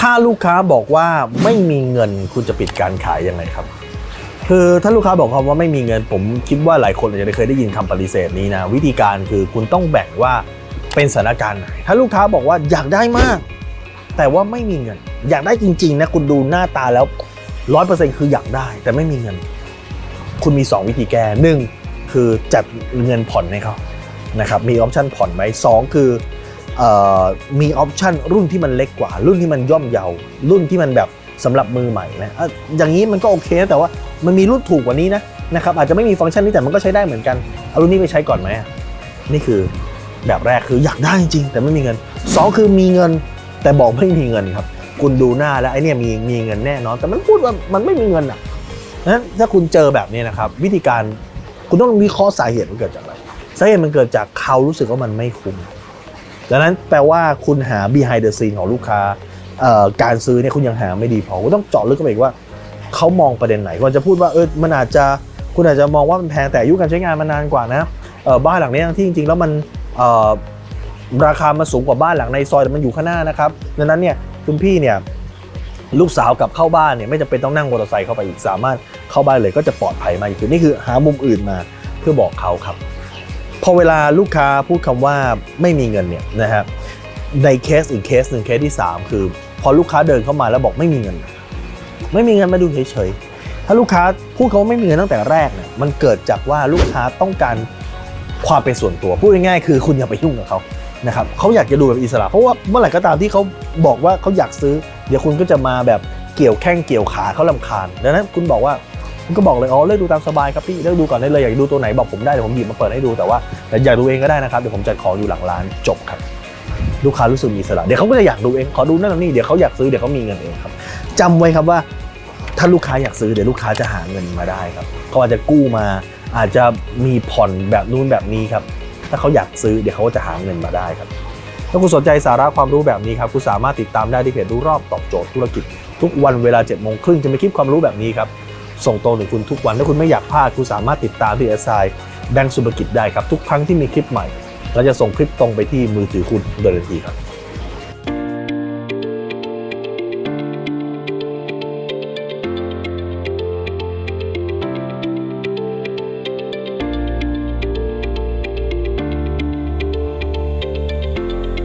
ถ้าลูกค้าบอกว่าไม่มีเงินคุณจะปิดการขายยังไงครับ คือถ้าลูกค้าบอกคำว่าไม่มีเงิน ผมคิดว่าหลายคนอาจจะเคยได้ยินคำปฏิเสธนี้นะวิธีการคือคุณต้องแบ่งว่าเป็นสถานการณ์ไหนถ้าลูกค้าบอกว่าอยากได้มาก แต่ว่าไม่มีเงิน อยากได้จริงๆนะคุณดูหน้าตาแล้วร้อยเปอร์เซ็นต์คืออยากได้ แต่ไม่มีเงิน คุณมี 2 วิธีแก้หนึ่งคือจัดเงินผ่อนให้เขานะครับมีออปชันผ่อนไหมสองคือ มีออปชันรุ่นที่มันเล็กกว่า รุ่นที่มันย่อมเยารุ่นที่มันแบบสำหรับมือใหม่นะอย่างนี้มันก็โอเคนะแต่ว่ามันมีรุ่นถูกกว่านี้นะนะครับอาจจะไม่มีฟังก์ชันนี้แต่มันก็ใช้ได้เหมือนกันเอารุ่นนี้ไปใช้ก่อนไหมนี่คือแบบแรกคืออยากได้จริงแต่ไม่มีเงินสองคือมีเงินแต่บอกไม่มีเงินครับ คุณดูหน้าแล้วไอ้นี่มีมีเงินแน่นอน แต่มันพูดว่ามันไม่มีเงินอะนั้นถ้าคุณเจอแบบนี้นะครับ วิธีการคุณต้องวิเคราะห์สาเหตุมันเกิดจากอะไรสาเหตุมันเกิดจากเขารู้สึกว่ามันไม่คุ้ม ดังนั้นแปลว่าคุณหา behind the scene ของลูกค้าการซื้อเนี่ยคุณยังหาไม่ดีพอคุณต้องเจาะลึกเข้าไปอีกว่าเขามองประเด็นไหนคุณจะพูดว่าเออมันอาจจะคุณอาจจะมองว่ามันแพงแต่อายุการใช้งานมันนานกว่านะบ้านหลังนี้ที่จริงๆ แล้วมันราคามันสูงกว่าบ้านหลังในซอยแต่มันอยู่ข้างหน้านะครับดังนั้นเนี่ยคุณพี่เนี่ยลูกสาวกลับเข้าบ้านเนี่ยไม่จำเป็นต้องนั่งมอเตอร์ไซค์เข้าไปอีกสามารถเข้าบ้านเลยก็จะปลอดภัยมากขึ้นนี่คือหามุมอื่นมาเพื่อบอกเขาครับ พอเวลาลูกค้าพูดคำว่าไม่มีเงินเนี่ยนะฮะในเคสอีกเคสหนึ่งเคสที่ 3 คือ พอลูกค้าเดินเข้ามาแล้วบอกไม่มีเงิน ไม่มีเงินมาดูเฉยๆถ้าลูกค้าพูดคำว่าไม่มีเงินตั้งแต่แรกเนี่ยมันเกิดจากว่าลูกค้าต้องการความเป็นส่วนตัวพูดง่ายๆคือคุณอย่าไปยุ่งกับเขานะครับเขาอยากจะดูแบบอิสระ เพราะว่าเมื่อไหร่ก็ตามที่เขาบอกว่าเขาอยากซื้อ เดี๋ยวคุณก็จะมาแบบเกี่ยวแข้งเกี่ยวขาเขาลำคาญดังนั้นคุณบอกว่า ก็บอกเลยอ๋อเลือกดูตามสบายครับพี่เลือกดูก่อนได้เลยอยากดูตัวไหนบอกผมได้เดี๋ยวผมหยิบมาเปิดให้ดูแต่ว่าแต่อยากดูเองก็ได้นะครับเดี๋ยวผมจัดของอยู่หลังร้านจบครับ ลูกค้ารู้สึกมีอิสระเดี๋ยวเขาก็จะอยากดูเองขอดูนั่นนี่เดี๋ยวเขาอยากซื้อเดี๋ยวเขามีเงินเองครับจำไว้ครับว่า ถ้าลูกค้าอยากซื้อเดี๋ยวลูกค้าจะหาเงินมาได้ครับเขาอาจจะกู้มาอาจจะมีผ่อนแบบนู้นแบบนี้ครับถ้าเขาอยากซื้อเดี๋ยวเขาก็จะหาเงินมาได้ครับถ้าคุณสนใจสาระความรู้แบบนี้ครับคุณสามารถติดตามได้ที่เพจรู้รอบตอบโจทย์ธุรกิจ ทุกวันเวลา7จ็ดโมงครึ่งจะมีคลิปความรู้แบบนี้ครับ ส่งตรงถึงคุณทุกวันถ้าคุณไม่อยากพลาด คุณสามารถติดตามที่ s อ i แบงก์สุภกิจได้ครับ ทุกครั้งที่มีคลิปใหม่เราจะส่งคลิปตรงไปที่มือถือคุณโดยทันทีครับ